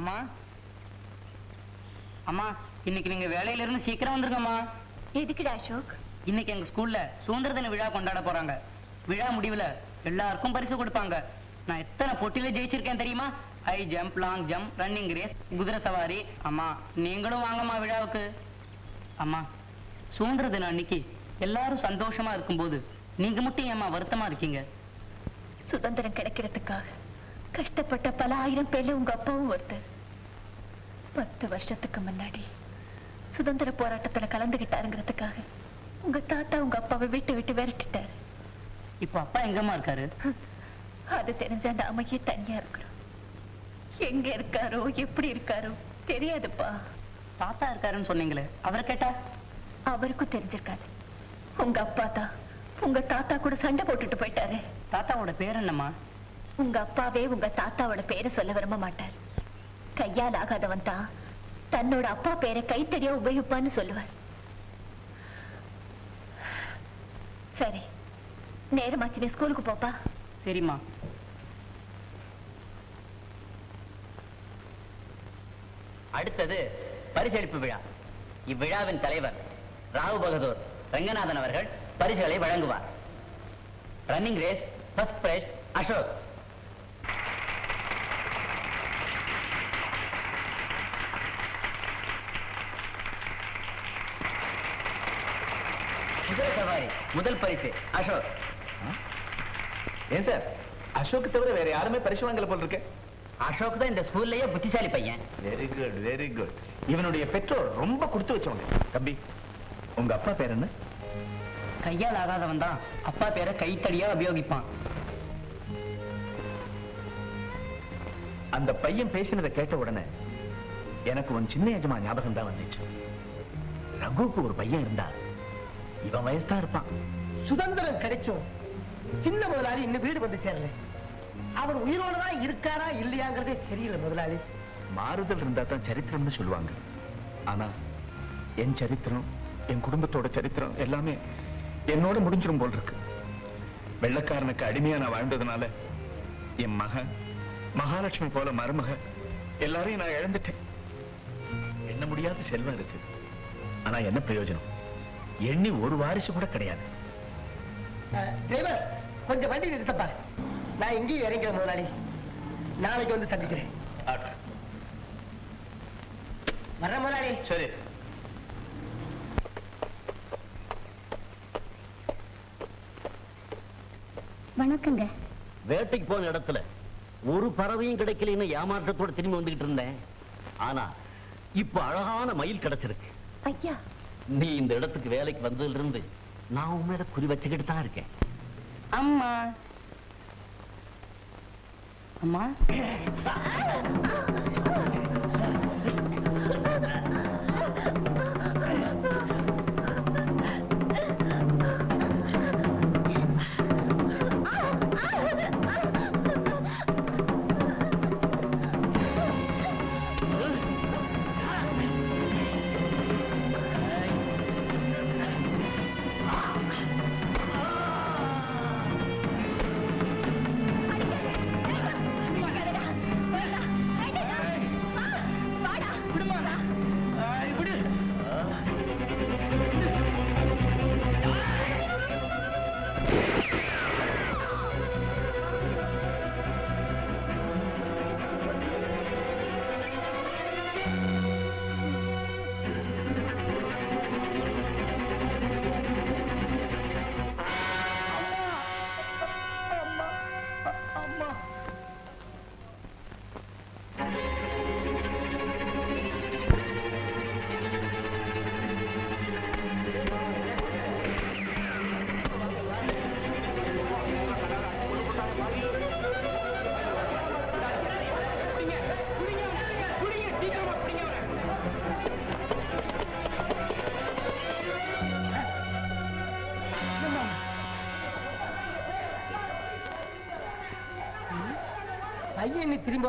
அம்மா. அம்மா இன்னைக்கு நீங்க வேலையில இருந்து சீக்கிரம் வந்துருங்கம்மா. எதுக்குடா அசோக்? இன்னைக்கு எங்க ஸ்கூல்ல சுதந்திர தின விழா கொண்டாட போறாங்க. விழா முடிவுல எல்லாருக்கும் பரிசு கொடுப்பாங்க. நான் எத்தனை போட்டியில ஜெயிச்சிருக்கேன் தெரியுமா? High jump long jump running race குதிரை சவாரி. அம்மா நீங்களும் வாங்கம்மா விழாவுக்கு. அம்மா சுதந்திர தினம் அன்னைக்கு எல்லாரும் சந்தோஷமா இருக்கும்போது நீங்க மட்டும் ஏம்மா வருத்தமா இருக்கீங்க? சுதந்திரம் கிடைக்கிறதுக்காக. கஷ்டப்பட்ட பல ஆயிரம் பேர்ல உங்க அப்பாவும் ஒருத்தர். பத்து வருஷத்துக்கு முன்னாடி சுதந்திர போராட்டத்துல கலந்துகிட்டாருங்கிறதுக்காக உங்க தாத்தா உங்க அப்பாவை விட்டு விட்டு விரட்டிட்டாரு. இப்போ அப்பா எங்கம்மா இருக்காரு? அது தெரிஞ்சா நாமையே தனியா இருக்கிறோம். எங்க இருக்காரோ எப்படி இருக்காரோ தெரியாதுப்பா. தாத்தா இருக்காருன்னு சொன்னீங்களே அவரை கேட்டா? அவருக்கும் தெரிஞ்சிருக்காது. உங்க அப்பா தான் உங்க தாத்தா கூட சண்டை போட்டுட்டு போயிட்டாரு. தாத்தாவோட பேர் என்னம்மா? உங்க அப்பாவே உங்க தாத்தாவோட பேரை சொல்ல விரும்ப மாட்டார். கையால் ஆகாதவன் தான் தன்னோட அப்பா பேரை கைத்தறியா உபயோகிப்பான்னு சொல்லுவார். சரி நேரமாச்சு நீ ஸ்கூலுக்கு போப்பா. சரிம்மா. அடுத்தது பரிசளிப்பு விழா. இவ்விழாவின் தலைவர் ராவ் பகதூர் ரங்கநாதன் அவர்கள் பரிசுகளை வழங்குவார். Running race first prize Ashok குதிரை சவாரி முதல் பரிசு. அசோக். ஏன் சார்? அசோக் தவிர வேற யாருமே பரிசு வாங்கல போல் இருக்கு. அசோக் தான் இந்த ஸ்கூல்லயே புத்திசாலி பையன். வெரி குட் வெரி குட் இவனுடைய பெற்றோர் ரொம்ப கொடுத்து வச்சவங்க. தம்பி உங்க அப்பா பேர் என்ன? கையால் ஆகாதவன் தான். அப்பா பேரை கைத்தடியா உபயோகிப்பான். அந்த பையன் பேசினதை கேட்ட உடனே எனக்கு உன் சின்ன எஜமா ஞாபகம் தான் வந்துச்சு. ரகுவுக்கு ஒரு பையன் இருந்தா இவன் வயசு தான் இருப்பான். சுதந்திரம் கிடைச்சும் சின்ன முதலாளி இன்னும் வீடு வந்து சேரல. அவர் உயிரோட தான் இருக்காரா இல்லையாங்கிறதே தெரியல முதலாளி. மாறுதல் இருந்தா தான் சரித்திரம்னு சொல்லுவாங்க. ஆனா என் சரித்திரம் என் குடும்பத்தோட சரித்திரம் எல்லாமே என்னோட முடிஞ்சிரும் போல் இருக்கு. வெள்ளக்காரனுக்கு அடிமையா நான் வாழ்ந்ததுனால என் மகன் மகாலட்சுமி போல மருமக எல்லாரையும் நான் இழந்துட்டேன். எண்ண முடியாத செல்வம் இருக்கு. ஆனா என்ன பிரயோஜனம்? எண்ணி ஒரு வாரிசு கூட கிடையாது. டிரைவர் கொஞ்சம் வண்டி நிறுத்தப்பா நான் இங்கேயும் இறங்கிறேன் முதலாளி. நாளைக்கு வந்து சந்திக்கிறேன். வர்றேன் முதலாளி. சரி. வணக்கங்க. வேட்டைக்கு போன இடத்துல ஒரு பறவையும் கிடைக்கலன்னு ஏமாற்றத்தோட திரும்பி வந்துகிட்டு இருந்தேன். ஆனா இப்ப அழகான மயில் கிடைச்சிருக்கு. ஐயா நீ இந்த இடத்துக்கு வேலைக்கு வந்ததுல இருந்து நான் உன் மேல குறி வச்சுக்கிட்டு தான் இருக்கேன். அம்மா. அம்மா.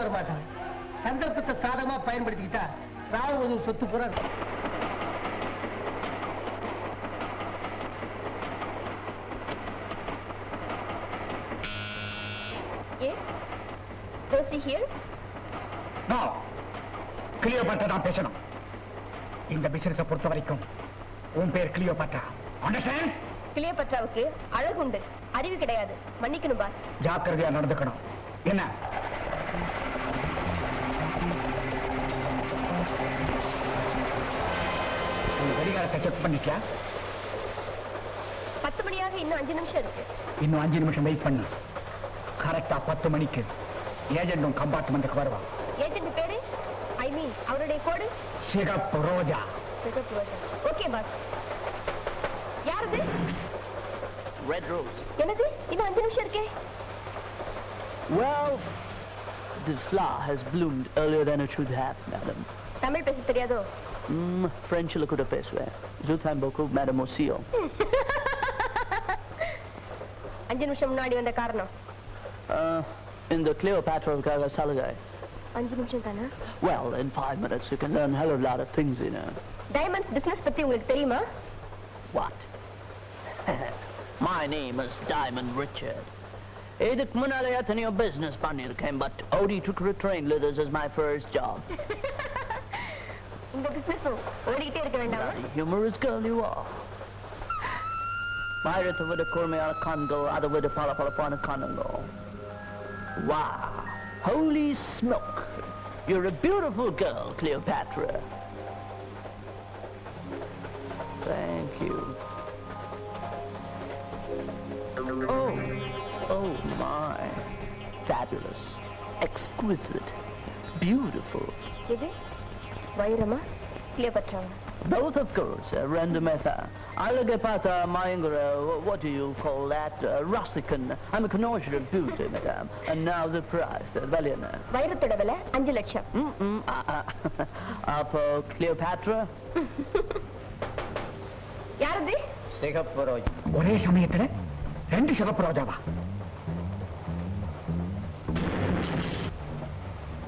வர மாட்டான் சந்தர்ப்பத்தை சாதகமா பயன்படுத்திக்கிட்டா ராவ ஒரு சொத்து தான் பேசணும். இந்த பிசினஸை பொறுத்த வரைக்கும் உன் பேர் கிளியோபாட்ரா அண்டர்ஸ்டாண்ட் அழகுண்டு. அறிவு கிடையாது. மன்னிக்கணும் பாஸ் ஜாக்கிரதையா நடந்துக்கணும். என்ன? கடிகாரத்தை செக் பண்ணிட்டியா? பத்து மணியாக இன்னும் அஞ்சு நிமிஷம் இருக்கு. இன்னும் அஞ்சு நிமிஷம் வெயிட் பண்ணு. கரெக்டா பத்து மணிக்கு ஏஜென்டும் கம்பார்ட்மெண்ட்டுக்கு வருவான் ஏஜென்ட் பேரு? ஐ மீன் அவருடைய கோடு சிகப்பு ரோஜா. ஓகே பாஸ் யாரது? ரெட் ரோஸ் என்னது? இன்னும் அஞ்சு நிமிஷம் இருக்கே. Well, the flower has bloomed earlier than it should have, madam. Tamil பேச தெரியாதோ? Mm, French le coup de peswe. Je t'aime beaucoup, madame Osio. அஞ்சு நிமிஷம் முன்னாடி வந்த காரணம் Uh, in the Cleopatra of Gaga Salagai. அஞ்சு நிமிஷம் தானே Well, in five minutes you can learn a hell of a lot of things, you know. Diamonds business பத்தி உங்களுக்கு தெரியுமா What? My name is Diamond Richard. இதுக்கு முன்னாலே எத்தனையோ business பண்ணியிருக்கேன் but only to retrain leathers is my first job. இந்த பிசினஸும் ஓடிக்கிட்டே இருக்க வேண்டாமா Bloody humorous girl you are. Mayrata with a kurmiana congo, other with a palapalapana congo. Wow. Holy smoke. You're a beautiful girl, Cleopatra. Thank you. Oh, oh my. Fabulous. Exquisite. Beautiful. எது வைரமா கிளியோபட்ராவா Both, of course, uh, Randometa. Allegapata, Mayangara, what do you call that? Uh, Russican. I'm a connoisseur of beauty, madame. And now the price, uh, Valiana. வைரத்தோட விலை அஞ்சு லட்சம் Mm-mm, uh, uh, uh, Cleopatra? யாரது சிகப்பு ரோஜா ஒரே சமயத்துல ரெண்டு சிகப்பு ரோஜாவா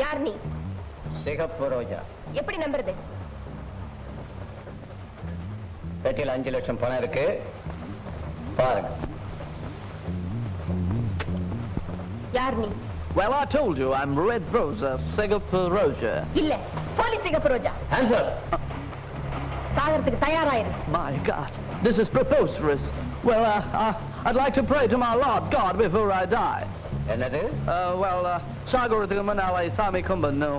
யார் நீ சிகப்பு ரோஜா எப்படி நம்புறது பெட்டியில் அஞ்சு லட்சம் பணம் இருக்கு பாருங்க யார் நீ Well, I told you, I'm Red Rosa, Singapore Rosa. இல்ல போலீஸ் சிகப்பு ரோஜா ஆன்சர் சாகறதுக்கு தயாராயிரு My God, this is preposterous. Well, uh, uh, I'd like to pray to my Lord God before I die. என்னது Uh, well, uh, Sagarathika Manalai Sami Kumban, no.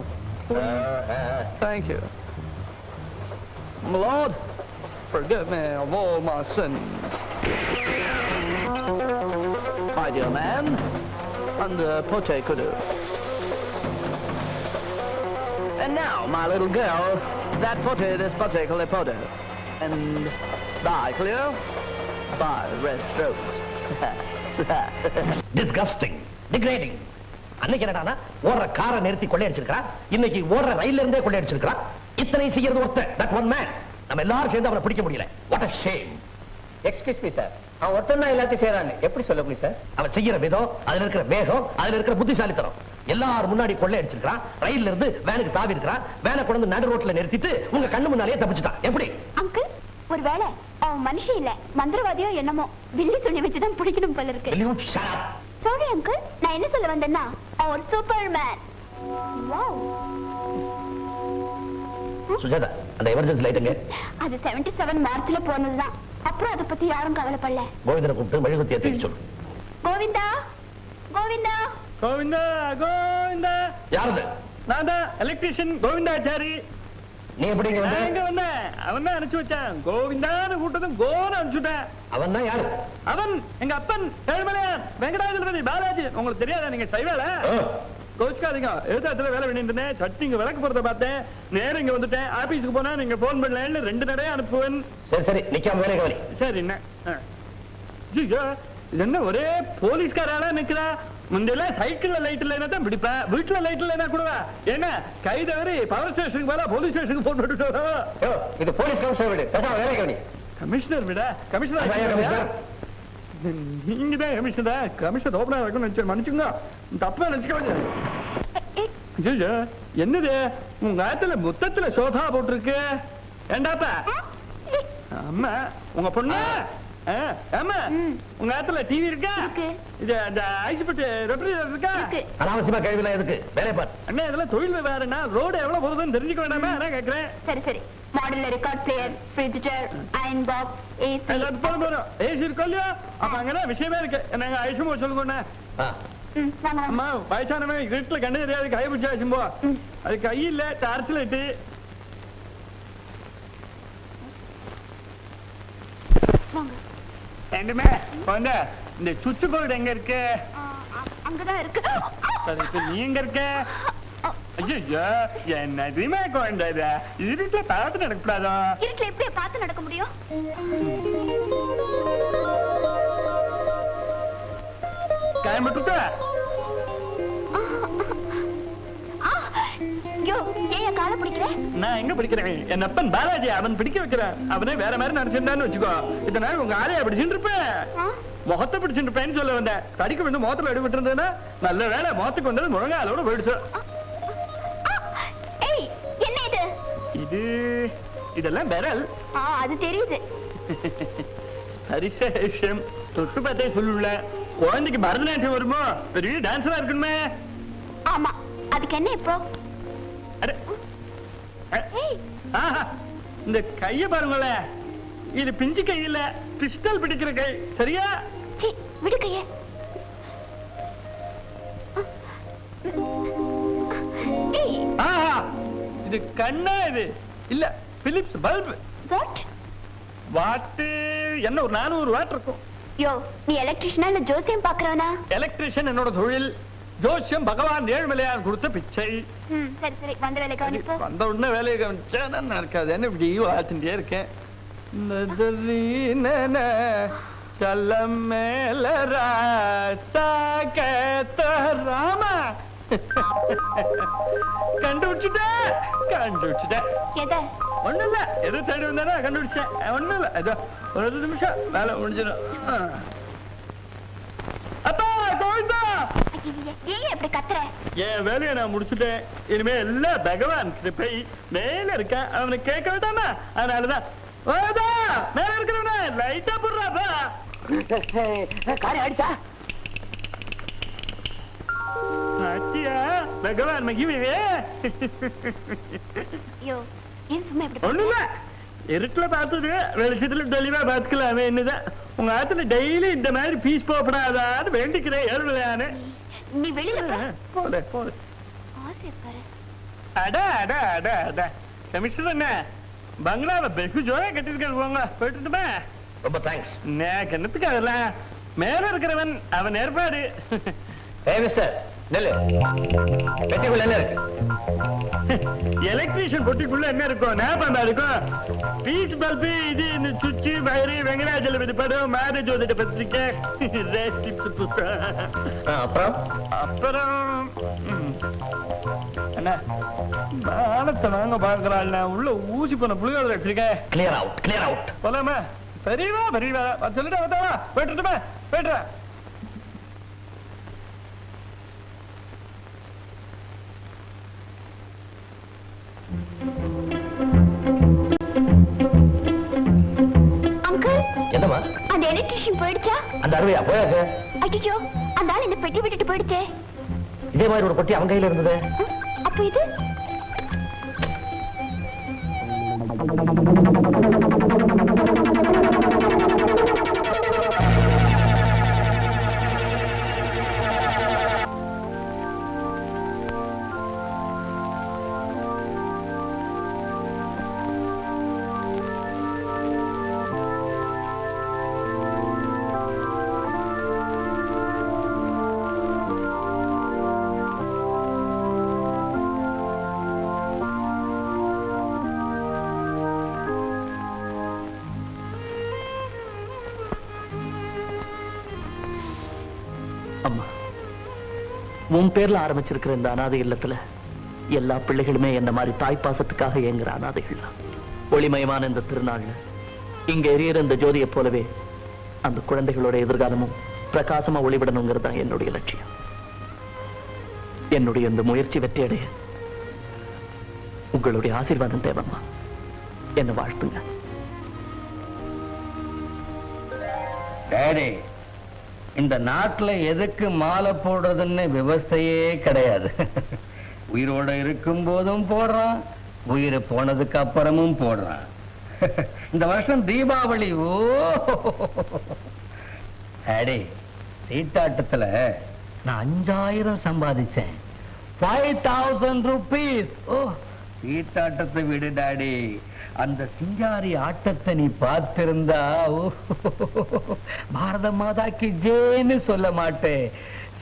Thank you. My Lord, forgive me of all my sins. My dear man, under pote. And now, my little girl, that pote, this pote, pote. And bye, clear, Bye, red strokes. Disgusting, degrading. அன்னைக்கு என்னடானா ஓடுற காரை நிறுத்தி கொள்ளையடிச்சிருக்கான் இன்னைக்கு ஓடுற ரயில்ல இருந்தே கொள்ளையடிச்சிருக்கான் இத்தனை செய்யறது ஒருத்தன். தட் ஒன் மேன் நம்ம எல்லாரும் சேர்ந்து அவனை பிடிக்க முடியல. What a shame excuse me sir அவன் ஒருத்தன் தான் எல்லாத்தையும் செய்யறாங்க எப்படி சொல்ல முடியும் சார் அவன் செய்யற விதம் அதுல இருக்கிற வேகம் அதுல இருக்கிற புத்திசாலித்தனம். எல்லாரும் முன்னாடி கொள்ளையடிச்சிருக்கான் ரயில்ல இருந்து வேனுக்கு தாவி இருக்கிறான். வேனை கொண்டு வந்து நடு ரோட்ல நிறுத்திட்டு உங்க கண்ணு முன்னாலேயே தப்பிச்சுட்டான். எப்படி? அங்கிள் ஒருவேளை அவன் மனுஷன் இல்ல மந்திரவாதியோ என்னமோ வில்லி துணி வச்சுதான் பிடிக்கணும் போல இருக்கு. சாரி அங்கிள் நான் என்ன சொல்ல வந்தேன்னா அவன் ஒரு சூப்பர் மேன் வாவ் சுஜாதா அந்த எமர்ஜென்சி லைட்டுங்க அது 77 செவன் மார்ச்ல போனதுதான். அப்புறம் அதை பத்தி யாரும் கவலைப்படல. கோவிந்தனை கூப்பிட்டு மெழுகுத்தியை தூக்கி சொல்லு. கோவிந்தா கோவிந்தா. கோவிந்தா கோவிந்தா. யாரது? நான் தான் எலக்ட்ரிஷியன் கோவிந்தாச்சாரி. நீ எப்படி இங்க நான் எங்க வந்த அவன் தான் அனுப்பிச்சு வச்சான். கோவிந்தான்னு கூட்டதும் கோன்னு அனுப்பிச்சுட்டேன் அவன் தான் யாரு? அவன் எங்க அப்பன் ஏழுமலையான் வெங்கடாஜலபதி பாலாஜி. உங்களுக்கு தெரியாதா? நீங்க செய்வேல ஆ. கோச்சுக்காதீங்க. எழுத்தாத்துல வேலை பண்ணிட்டு இருந்தேன். சட்டி இங்க விளக்கு போறத பார்த்தேன். நேரம் இங்க வந்துட்டேன். ஆபீஸ்க்கு போனா நீங்க போன் பண்ணலன்னு ரெண்டு நடைய அனுப்புவேன். சரி சரி. நிக்காம வேலை கவனி. சரி என்ன? என்ன ஒரே போலீஸ்காராளா நிக்கிறா? முந்தையெல்லாம் சைக்கிள்ல லைட் இல்லைன்னா தான் பிடிப்பேன். வீட்டுல லைட் இல்லைன்னா கூடவா என்ன? கை தவறி பவர் ஸ்டேஷனுக்கு போல போலீஸ் ஸ்டேஷனுக்கு போன் பண்ணிட்டு யோ, இது போலீஸ் கமிஷனர் வீடு. பேசாம வேலை கவனி. கமிஷனர் விட? கமிஷனர். நீங்க தான் கமிஷனர் கமிஷனர் ஓபனா இருக்கும்னு நினைச்சு மன்னிச்சுங்க தப்பா நினைச்சுக்க ஐயோ என்னது? உங்க ஆத்துல முத்தத்துல சோதா போட்டிருக்கு. ஏண்டாப்பா அம்மா உங்க பொண்ணு? ஆமா. உங்க இடத்துல டிவி இருக்கா. இது அந்த ரெஃப்ரிஜரேட்டர் இருக்கா? அனாவசியமா கேள்விலாம் எதுக்கு? வேலையை பார். அண்ணா இதெல்லாம் தொழில் வேறனா ரோடு எவ்வளவு போகுதுன்னு தெரிஞ்சுக்க வேண்டாமா? நான் கேக்குறேன். சரி சரி. மாடுலர் ரெக்கார்ட் பிளேயர் ஃப்ரிட்ஜர் அயன் பாக்ஸ் ஏசி எல்லாரும் போதும் போதும் ஏசி இருக்கோ இல்லையா? அப்ப அங்கதான் விஷயமே இருக்கு. நாங்க ஐசுமோ சொல்லுங்க ஆ, ம் வாங்க வாங்க. அம்மா வயசானவன் இருட்டுல கண்ணு தெரியாது கை பிடிச்சா அது கை இல்ல டார்ச் லைட்டு வாங்க. ரெண்டுமே வந்து இந்த சுவிட்ச் போர்டு எங்க இருக்கு? அங்கதான் இருக்கு. நீ எங்க இருக்க? ஐயோ என்னதுமே குழந்தை இருட்டுல பார்த்து நடக்கூடாதோ? இருட்டுல எப்படி பார்த்து நடக்க முடியும்? கிளம்பிட்டு ஐயோ ஏன் காலை பிடிக்கிற நான் எங்க படிக்கிறேன்? என் அப்பன் பாலாஜி அவன் பிடிக்க வைக்கிறான். அவனே வேற மாதிரி நினைச்சிருந்தான்னு வச்சுக்கோ. இத்தனை நாள் உங்க ஆளையா பிடிச்சிட்டு இருப்பேன். ஆ, முகத்தை பிடிச்சிட்டு இருப்பேன்னு சொல்ல வந்தேன். கடிக்க வந்து முகத்துல அடிபட்டு இருந்ததுன்னா நல்ல வேலை முகத்துக்கு வந்தது முழங்காலோட போயிடுச்சு. ஆ, ஏய் என்ன இது? இது இதெல்லாம் அது தெரியுது. தொட்டு பார்த்தே குழந்தைக்கு பரதநாட்டியம் வருமோ? பெரிய டான்ஸரா இருக்கணுமே. ஆமா. அதுக்கு என்ன இப்போ? இந்த கைய பாருங்களேன் இது பிஞ்சு கை இல்ல பிஸ்டல் பிடிக்கிற கை. சரியா? விடு கைய. இது கண்ணா இது. இல்ல பிலிப்ஸ் பல்ப் வாட் வாட்டு என்ன ஒரு நானூறு வாட் இருக்கும். யோ நீ எலக்ட்ரிஷனா இல்ல ஜோசியம் பாக்குறவனா எலக்ட்ரிஷியன் என்னோட தொழில். ஜோசியம் பகவான் ஏழ்மலையான் கொடுத்த பிச்சை. வந்த உடனே வேலையை கவனிச்சா இருக்காது என்ன இப்படி வாழ்த்துட்டே இருக்கேன். சலம் மேல ராமா. கண்டுபிடிச்சுட்டேன் எதை? ஒண்ணும் இல்ல எது தேடி வந்தானே கண்டுபிடிச்சேன். ஒண்ணும் இல்ல ஏதோ ஒரு நிமிஷம் வேலை முடிஞ்சிடும். அப்பா கோவிந்தா! ஏன் அப்படி கத்துற? என் வேலையை நான் முடிச்சுட்டேன். இனிமே எல்லாம் பகவான் மேல இருக்க அவனை கேட்க வேண்டாமா? அதனாலதான். ஓதா மேல இருக்கிறவன லைட்டா போடுறாப்பா காரை அடிச்சா? சாத்தியா பகவான் மகிமையே. ஐயோ ஏன் சும்மா இப்படி ஒண்ணும் இருட்டுல பார்த்தது வெளிச்சத்துல தெளிவா பார்த்துக்கலாமே என்னதான் உங்க ஆத்துல டெய்லி இந்த மாதிரி பீஸ் போகப்படாதான்னு வேண்டிக்கிறேன் ஏழுலையானு நீ வெளியில போ. போ போல போல அட அட அட அட. கமிஷனர் என்ன? பங்களாவை வெகு ஜோரா கட்டிருக்காரு போங்க. போயிட்டுமா ரொம்ப தேங்க்ஸ் அதெல்லாம்? மேல இருக்கிறவன் அவன் ஏற்பாடு. ஏ மிஸ்டர் நெல்லு. பெட்டிக்குள்ள என்ன இருக்கு எலக்ட்ரீஷியன் பொட்டிக்குள்ள என்ன இருக்கும் ஞாபகம் இருக்கும் பீஸ் பல்பு இது சுவிட்ச் வயரு வெங்கடாஜலபதி படம் மாத ஜோதிட பத்திரிக்கை. அப்புறம்? அப்புறம் மானத்தை வாங்க பாக்குறாள் உள்ள ஊசி போன புளியோட வச்சிருக்கேன். கிளியர் அவுட் கிளியர் அவுட் போலாமா? பெரியவா பெரியவா. சொல்லிட்டு வந்தாவா போயிட்டுமா போயிட்டுறேன் எலக்ட்ரிஷியன் போயிடுச்சா? அந்த அருவையா? போயாச்சு? ஐயோ அந்த ஆள் இந்த பெட்டி விட்டுட்டு போயிடுச்சே. இதே மாதிரி ஒரு பொட்டி அவன் கையில இருந்தது. அப்ப இது? உன் பேர்ல ஆரம்பிச்சிருக்கிற இந்த அனாதை இல்லத்துல எல்லா பிள்ளைகளுமே என்ன மாதிரி தாய் பாசத்துக்காக ஏங்குற அனாதைகள் தான். ஒளிமயமான இந்த திருநாள்ல இங்க எரியற இந்த ஜோதியை போலவே அந்த குழந்தைகளோட எதிர்காலமும் பிரகாசமா ஒளிவிடணுங்கிறது தான் என்னுடைய லட்சியம். என்னுடைய இந்த முயற்சி வெற்றியடைய உங்களுடைய ஆசீர்வாதம் தேவம்மா. என்ன வாழ்த்துங்க. டேடி இந்த நாட்டுல எதுக்கு மாலை போடுறதுன்னு விவசாயே கிடையாது. உயிரோட இருக்கும் போதும் போடுறான் உயிர் போனதுக்கு அப்புறமும் போடுறான். இந்த வருஷம் தீபாவளி ஓ! அடே சீட்டாட்டத்துல நான் அஞ்சாயிரம் சம்பாதிச்சேன். ஃபைவ் தௌசண்ட் ருபீஸ் ஓ! சீட்டாட்டத்தை விடு டாடி. அந்த சிங்காரி ஆட்டத்தை நீ பார்த்திருந்தா பாரத மாதாக்கு ஜேன்னு சொல்ல மாட்டேன்.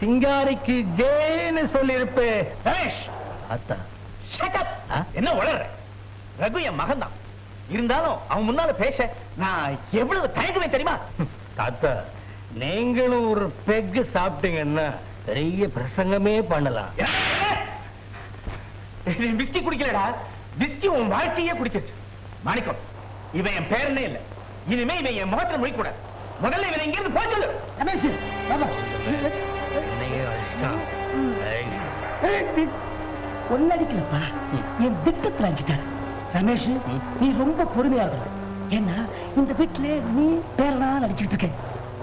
சிங்காரிக்கு ஜேன்னு சொல்லியிருப்பே ரமேஷ்! அத்தா? என்ன வளர்ற ரகு என் மகன் தான் இருந்தாலும் அவன் முன்னால பேச நான் எவ்வளவு தயங்குவேன் தெரியுமா? தாத்தா நீங்களும் ஒரு பெக்கு சாப்பிட்டீங்கன்னா பெரிய பிரசங்கமே பண்ணலாம். விஸ்கி குடிக்கலடா. விஸ்கி உன் வாழ்க்கையே குடிச்சிருச்சு. மாணிக்கம் இவன் என் பேரனே இல்ல. இனிமே இவன் என் முகத்துல முடிக்கூடாது முதல்ல இவன் இங்க இருந்து போய் சொல்லு. ரமேஷ் பாபா ஒன்னடிக்கலப்பா என் திட்டத்துல அடிச்சிட்டாரு. ரமேஷ் நீ ரொம்ப பொறுமையா இருக்கணும். ஏன்னா இந்த வீட்டுல நீ பேரனா நடிச்சுட்டு இருக்க.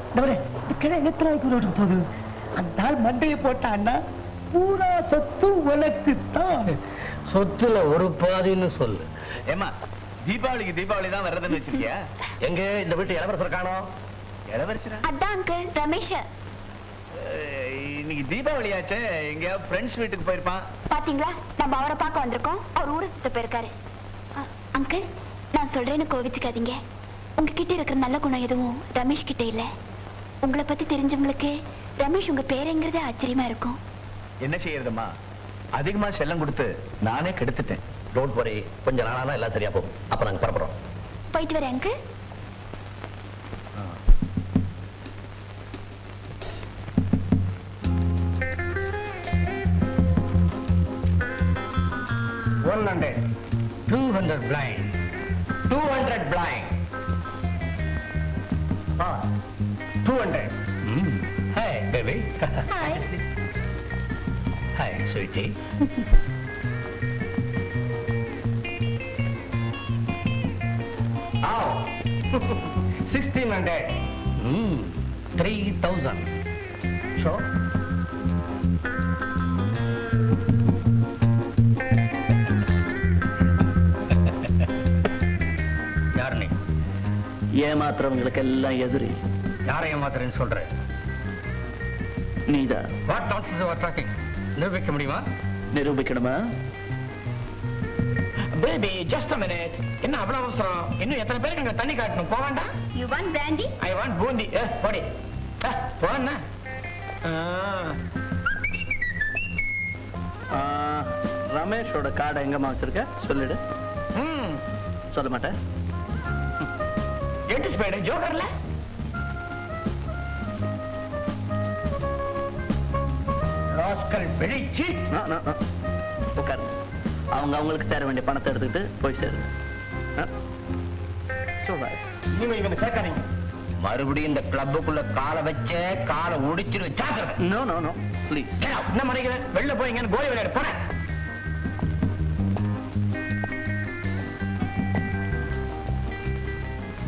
இந்த நாளைக்கு ரோட்டுக்கு போகுது? அந்த ஆள் மண்டையை போட்டான்னா பூரா சொத்து உனக்கு தான் சொத்துல ஒரு பாதின்னு சொல்லு. ஏமா தீபாவளிக்கு தீபாவளி தான் வர்றதுன்னு வச்சிருக்கியா? எங்க இந்த வீட்டு இளவரசர் காணோம்? இளவரசரா? அதான் அங்கிள் ரமேஷ். இன்னைக்கு தீபாவளி ஆச்சே. எங்க ஃப்ரெண்ட்ஸ் வீட்டுக்கு போயிருப்பான். பாத்தீங்களா? நம்ம அவரை பார்க்க வந்திருக்கோம். அவர் ஊரை சுத்த போயிருக்காரு. அங்கிள் நான் சொல்றேன்னு கோவிச்சுக்காதீங்க. உங்ககிட்ட இருக்கிற நல்ல குணம் எதுவும் ரமேஷ் கிட்ட இல்ல. உங்களை பத்தி தெரிஞ்சவங்களுக்கு ரமேஷ் உங்க பேருங்கிறதே ஆச்சரியமா இருக்கும். என்ன செய்யறதுமா அதிகமா செல்லம் கொடுத்து நானே கெடுத்துட்டேன். டோன்ட் வரி கொஞ்ச நாளானா எல்லாம் சரியா போகும். அப்ப நாங்க புறப்படுறோம். போயிட்டு வரேன் uncle one hundred two hundred blind two hundred blind two hundred hi baby. Hi sweetie sixteen hundred three thousand show யார் நீ ஏமாத்துறவங்களுக்கு எல்லாம் எதிரி. யாரை ஏமாத்துறேன்னு சொல்ற? நீதான். What nonsense you are talking நிரூபிக்க முடியுமா? நிரூபிக்கணுமா? Baby just a minute. என்ன அவ்வளவு அவசரம்? இன்னும் எத்தனை பேருக்கு அங்க தண்ணி காட்டணும்? போக வேண்டாம். You want brandy I want boondi. ஏ போடி. ஆ, ரமேஷோட கார்டை எங்கம்மா வச்சிருக்க? சொல்லிடு. ம். சொல்ல மாட்டேன். எட்டு ஸ்பேடு ஜோக்கர்ல. ராஸ்கல் வெளிச்சி நோ, நோ, நோ. உட்காரு. அவங்க அவங்களுக்கு சேர வேண்டிய பணத்தை எடுத்துக்கிட்டு போய் சேரு. ஆ? சொல்றேன் இனிமே இவனை சேர்க்காதீங்க. மறுபடியும் இந்த கிளப்புக்குள்ள காலை வச்ச காலை உடிச்சிரு ஜாக்கிரதை. No no no. Please Get out. என்ன மறைக்கிறேன் வெளில போய் கோலி விளையாடு போறேன்.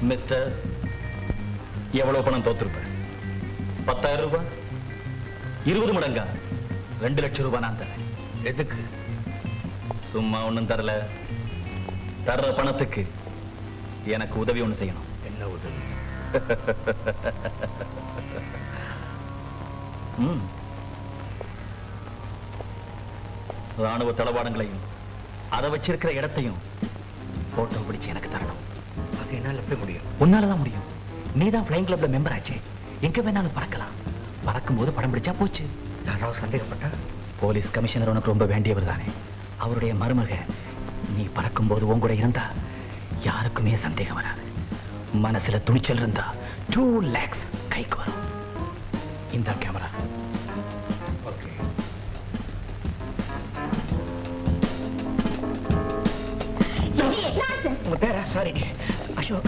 மிஸ்டர் எவ்வளவு பணம் தோத்திருப்ப பத்தாயிரம் ரூபாய்? இருபது மடங்கா? ரெண்டு லட்சம் ரூபாய் நான் தரேன். எதுக்கு? சும்மா ஒண்ணும் தரல. தர்ற பணத்துக்கு எனக்கு உதவி ஒண்ணு செய்யணும். என்ன உதவி. ராணுவ தளவாடங்களையும் அதை வச்சிருக்கிற இடத்தையும் போட்டோ பிடிச்சு எனக்கு தரணும். அது என்னால எப்படி முடியும்? உன்னாலதான் முடியும். நீதான் ஃபிளைங் கிளப்ல மெம்பர் ஆச்சே. எங்க வேணாலும் பறக்கலாம். பறக்கும் போது படம் பிடிச்சா போச்சு. யாராவது சந்தேகப்பட்டா? போலீஸ் கமிஷனர் உனக்கு ரொம்ப வேண்டியவர் தானே. அவருடைய மருமக நீ பறக்கும் போது உன் கூட இருந்தா யாருக்குமே சந்தேகம் வராது. மனசுல துணிச்சல் இருந்தா டூ லேக்ஸ் கைக்கு வரும். இந்த கேமரா. சாரி அசோக்.